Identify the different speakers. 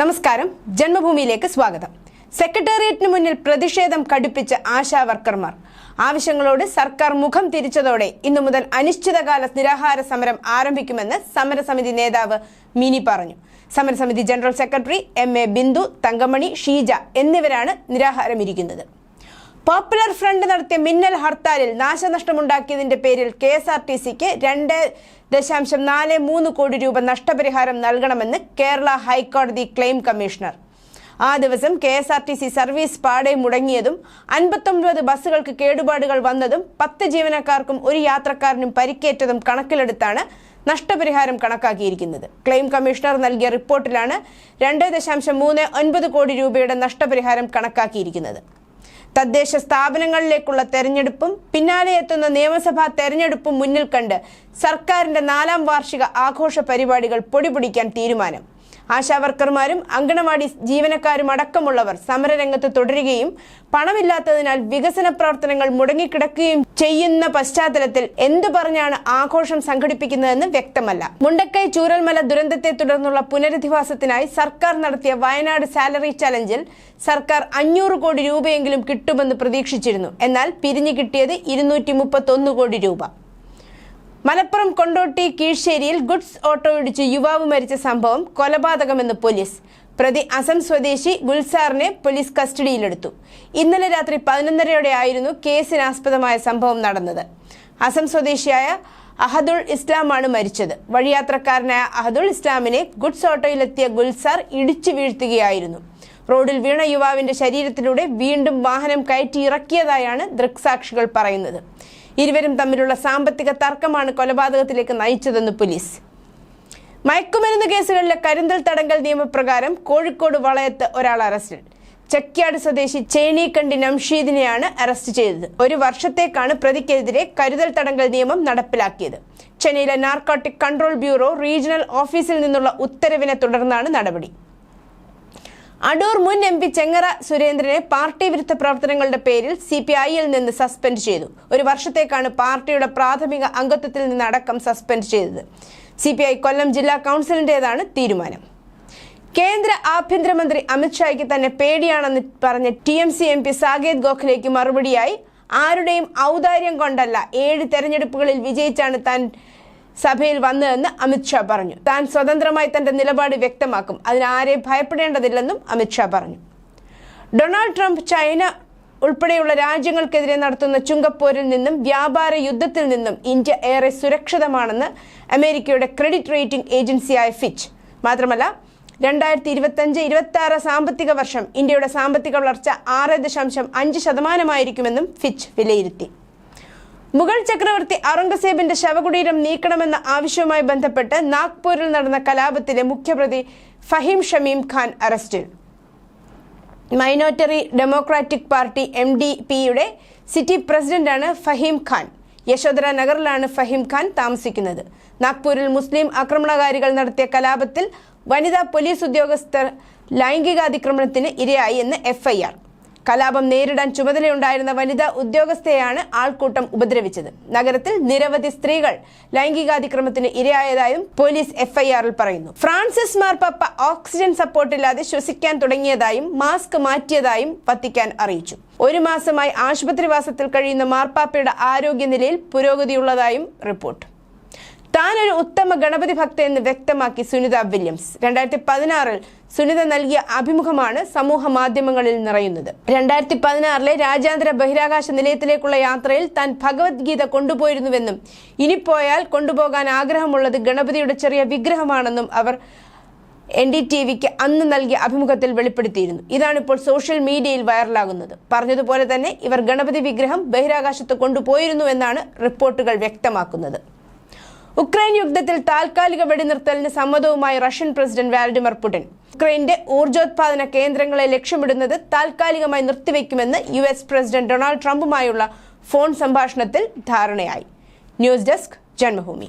Speaker 1: നമസ്കാരം. ജന്മഭൂമിയിലേക്ക് സ്വാഗതം. സെക്രട്ടേറിയറ്റിന് മുന്നിൽ പ്രതിഷേധം കടുപ്പിച്ച ആശാ വർക്കർമാർ. ആവശ്യങ്ങളോട് സർക്കാർ മുഖം തിരിച്ചതോടെ ഇന്നു മുതൽ അനിശ്ചിതകാല നിരാഹാര സമരം ആരംഭിക്കുമെന്ന് സമരസമിതി നേതാവ് മിനി പറഞ്ഞു. സമരസമിതി general secretary M A Bindu Thankamani Sheeja എന്നിവരാണ് നിരാഹാരമിരിക്കുന്നത്. പോപ്പുലർ ഫ്രണ്ട് നടത്തിയ മിന്നൽ ഹർത്താലിൽ നാശനഷ്ടമുണ്ടാക്കിയതിന്റെ പേരിൽ കെ എസ് ആർ ടി സിക്ക് രണ്ട് ദശാംശം നാല് മൂന്ന് കോടി രൂപ നഷ്ടപരിഹാരം നൽകണമെന്ന് കേരള ഹൈക്കോടതി ക്ലെയിം കമ്മീഷണർ. ആ ദിവസം K S R T C service പാടെ മുടങ്ങിയതും അൻപത്തൊൻപത് ബസ്സുകൾക്ക് കേടുപാടുകൾ വന്നതും പത്ത് ജീവനക്കാർക്കും ഒരു യാത്രക്കാരനും പരിക്കേറ്റതും കണക്കിലെടുത്താണ് നഷ്ടപരിഹാരം കണക്കാക്കിയിരിക്കുന്നത്. ക്ലെയിം കമ്മീഷണർ നൽകിയ റിപ്പോർട്ടിലാണ് രണ്ട് ദശാംശം മൂന്ന് ഒൻപത് കോടി രൂപയുടെ നഷ്ടപരിഹാരം കണക്കാക്കിയിരിക്കുന്നത്. തദ്ദേശ സ്ഥാപനങ്ങളിലേക്കുള്ള തെരഞ്ഞെടുപ്പും പിന്നാലെ എത്തുന്ന നിയമസഭാ തെരഞ്ഞെടുപ്പും മുന്നിൽ കണ്ട് സർക്കാരിന്റെ നാലാം വാർഷിക ആഘോഷ പരിപാടികൾ പൊടിപിടിക്കാൻ തീരുമാനം. ആശാവർക്കർമാരും അങ്കണവാടി ജീവനക്കാരും അടക്കമുള്ളവർ സമരരംഗത്ത് തുടരുകയും പണമില്ലാത്തതിനാൽ വികസന പ്രവർത്തനങ്ങൾ മുടങ്ങിക്കിടക്കുകയും ചെയ്യുന്ന പശ്ചാത്തലത്തിൽ എന്തു പറഞ്ഞാണ് ആഘോഷം സംഘടിപ്പിക്കുന്നതെന്ന് വ്യക്തമല്ല. മുണ്ടക്കൈ ചൂരൽമല ദുരന്തത്തെ തുടർന്നുള്ള പുനരധിവാസത്തിനായി സർക്കാർ നടത്തിയ വയനാട് സാലറി ചലഞ്ചിൽ സർക്കാർ അഞ്ഞൂറ് കോടി രൂപയെങ്കിലും കിട്ടുമെന്ന് പ്രതീക്ഷിച്ചിരുന്നു. എന്നാൽ പിരിഞ്ഞു കിട്ടിയത് ഇരുന്നൂറ്റി കോടി രൂപ. മലപ്പുറം കൊണ്ടോട്ടി കീഴ്ശേരിയിൽ ഗുഡ്സ് ഓട്ടോ ഇടിച്ച് യുവാവ് മരിച്ച സംഭവം കൊലപാതകമെന്ന് പോലീസ്. പ്രതി അസം സ്വദേശി ഗുൽസാറിനെ പോലീസ് കസ്റ്റഡിയിലെടുത്തു. ഇന്നലെ രാത്രി പതിനൊന്നരയോടെ ആയിരുന്നു കേസിനാസ്പദമായ സംഭവം നടന്നത്. അസം സ്വദേശിയായ അഹദുൾ ഇസ്ലാമാണ് മരിച്ചത്. വഴിയാത്രക്കാരനായ അഹദുൾ ഇസ്ലാമിനെ ഗുഡ്സ് ഓട്ടോയിലെത്തിയ ഗുൽസാർ ഇടിച്ചു വീഴ്ത്തുകയായിരുന്നു. റോഡിൽ വീണ യുവാവിന്റെ ശരീരത്തിലൂടെ വീണ്ടും വാഹനം കയറ്റി ഇറക്കിയതായാണ് ദൃക്സാക്ഷികൾ പറയുന്നത്. ഇരുവരും തമ്മിലുള്ള സാമ്പത്തിക തർക്കമാണ് കൊലപാതകത്തിലേക്ക് നയിച്ചതെന്ന് പോലീസ്. മയക്കുമരുന്ന് കേസുകളിലെ കരിന്തൽ തടങ്കൽ നിയമപ്രകാരം കോഴിക്കോട് വളയത്ത് ഒരാൾ അറസ്റ്റിൽ. ചെക്യാട് സ്വദേശി ചേണീക്കണ്ടി നംഷീദിനെയാണ് അറസ്റ്റ് ചെയ്തത്. ഒരു വർഷത്തേക്കാണ് പ്രതിക്കെതിരെ കരുതൽ തടങ്കൽ നിയമം നടപ്പിലാക്കിയത്. ചെന്നൈയിലെ നാർക്കോട്ടിക് കൺട്രോൾ ബ്യൂറോ റീജിയണൽ ഓഫീസിൽ നിന്നുള്ള ഉത്തരവിനെ തുടർന്നാണ് നടപടി. അടൂർ മുൻ എം പി ചെങ്ങറ സുരേന്ദ്രനെ പാർട്ടി വിരുദ്ധ പ്രവർത്തനങ്ങളുടെ പേരിൽ സി പി ഐയിൽ നിന്ന് സസ്പെൻഡ് ചെയ്തു. ഒരു വർഷത്തേക്കാണ് പാർട്ടിയുടെ പ്രാഥമിക അംഗത്വത്തിൽ നിന്ന് അടക്കം സസ്പെൻഡ് ചെയ്തത്. സി പി ഐ കൊല്ലം ജില്ലാ കൗൺസിലിന്റേതാണ് തീരുമാനം. കേന്ദ്ര ആഭ്യന്തരമന്ത്രി അമിത്ഷായ്ക്ക് തന്നെ പേടിയാണെന്ന് പറഞ്ഞ T M C M P Saket ഗോഖലേക്ക് മറുപടിയായി ആരുടെയും ഔദാര്യം കൊണ്ടല്ല ഏഴ് തെരഞ്ഞെടുപ്പുകളിൽ വിജയിച്ചാണ് താൻ സഭയിൽ വന്നതെന്ന് അമിത്ഷാ പറഞ്ഞു. താൻ സ്വതന്ത്രമായി തന്റെ നിലപാട് വ്യക്തമാക്കും. അതിനാരെയും ഭയപ്പെടേണ്ടതില്ലെന്നും അമിത്ഷാ പറഞ്ഞു. ഡൊണാൾഡ് ട്രംപ് ചൈന ഉൾപ്പെടെയുള്ള രാജ്യങ്ങൾക്കെതിരെ നടത്തുന്ന ചുങ്കപ്പോരിൽ നിന്നും വ്യാപാര യുദ്ധത്തിൽ നിന്നും ഇന്ത്യ ഏറെ സുരക്ഷിതമാണെന്ന് അമേരിക്കയുടെ ക്രെഡിറ്റ് റേറ്റിംഗ് ഏജൻസിയായ ഫിച്ച്. മാത്രമല്ല രണ്ടായിരത്തി ഇരുപത്തഞ്ച് ഇരുപത്തി ആറ് സാമ്പത്തിക വർഷം ഇന്ത്യയുടെ സാമ്പത്തിക വളർച്ച ആറ് ദശാംശം അഞ്ച് ശതമാനമായിരിക്കുമെന്നും ഫിച്ച് വിലയിരുത്തി. മുഗൾ ചക്രവർത്തി ഔറംഗസേബിന്റെ ശവകുടീരം നീക്കണമെന്ന ആവശ്യവുമായി ബന്ധപ്പെട്ട് നാഗ്പൂരിൽ നടന്ന കലാപത്തിലെ മുഖ്യപ്രതി ഫഹീം ഷമീം ഖാൻ അറസ്റ്റിൽ. മൈനോറ്ററി ഡെമോക്രാറ്റിക് പാർട്ടി എം ഡി പിയുടെ സിറ്റി പ്രസിഡന്റാണ് ഫഹീം ഖാൻ. യശോധര നഗറിലാണ് ഫഹീം ഖാൻ താമസിക്കുന്നത്. നാഗ്പൂരിൽ മുസ്ലിം ആക്രമണകാരികൾ നടത്തിയ കലാപത്തിൽ വനിതാ പോലീസ് ഉദ്യോഗസ്ഥർ ലൈംഗികാതിക്രമണത്തിന് ഇരയായി എന്ന് എഫ്ഐആർ കലാപം നേരിടാൻ ചുമതലയുണ്ടായിരുന്ന വനിതാ ഉദ്യോഗസ്ഥയെയാണ് ആൾക്കൂട്ടം ഉപദ്രവിച്ചത്. നഗരത്തിൽ നിരവധി സ്ത്രീകൾ ലൈംഗികാതിക്രമത്തിന് ഇരയായതായും പോലീസ് എഫ്ഐആറിൽ പറയുന്നു. ഫ്രാൻസിസ് മാർപ്പാപ്പ ഓക്സിജൻ സപ്പോർട്ടില്ലാതെ ശ്വസിക്കാൻ തുടങ്ങിയതായും മാസ്ക് മാറ്റിയതായും വത്തിക്കാൻ അറിയിച്ചു. ഒരു മാസമായി ആശുപത്രിവാസത്തിൽ കഴിയുന്ന മാർപ്പാപ്പയുടെ ആരോഗ്യനിലയിൽ പുരോഗതിയുള്ളതായും റിപ്പോർട്ട്. താൻ ഒരു ഉത്തമ ഗണപതി ഭക്ത എന്ന് വ്യക്തമാക്കി സുനിത വില്യംസ്. രണ്ടായിരത്തി പതിനാറിൽ സുനിത നൽകിയ അഭിമുഖമാണ് സമൂഹ മാധ്യമങ്ങളിൽ നിറയുന്നത്. രണ്ടായിരത്തി പതിനാറിലെ രാജ്യാന്തര ബഹിരാകാശ നിലയത്തിലേക്കുള്ള യാത്രയിൽ താൻ ഭഗവത്ഗീത കൊണ്ടുപോയിരുന്നുവെന്നും ഇനി പോയാൽ കൊണ്ടുപോകാൻ ആഗ്രഹമുള്ളത് ഗണപതിയുടെ ചെറിയ വിഗ്രഹമാണെന്നും അവർ എൻ ഡി ടി വിക്ക് അന്ന് നൽകിയ അഭിമുഖത്തിൽ വെളിപ്പെടുത്തിയിരുന്നു. ഇതാണിപ്പോൾ സോഷ്യൽ മീഡിയയിൽ വൈറലാകുന്നത്. പറഞ്ഞതുപോലെ തന്നെ ഇവർ ഗണപതി വിഗ്രഹം ബഹിരാകാശത്ത് കൊണ്ടുപോയിരുന്നു എന്നാണ് റിപ്പോർട്ടുകൾ വ്യക്തമാക്കുന്നത്. ഉക്രൈൻ യുദ്ധത്തിൽ താൽക്കാലിക വെടിനിർത്തലിന് സമ്മതവുമായി റഷ്യൻ പ്രസിഡന്റ് വ്ളാഡിമിർ പുടിൻ. ഉക്രൈന്റെ ഊർജോത്പാദന കേന്ദ്രങ്ങളെ ലക്ഷ്യമിടുന്നത് താൽക്കാലികമായി നിർത്തിവെക്കുമെന്ന് യു എസ് പ്രസിഡന്റ് ഡൊണാൾഡ് ട്രംപുമായുള്ള ഫോൺ സംഭാഷണത്തിൽ ധാരണയായി. News desk Janmabhumi.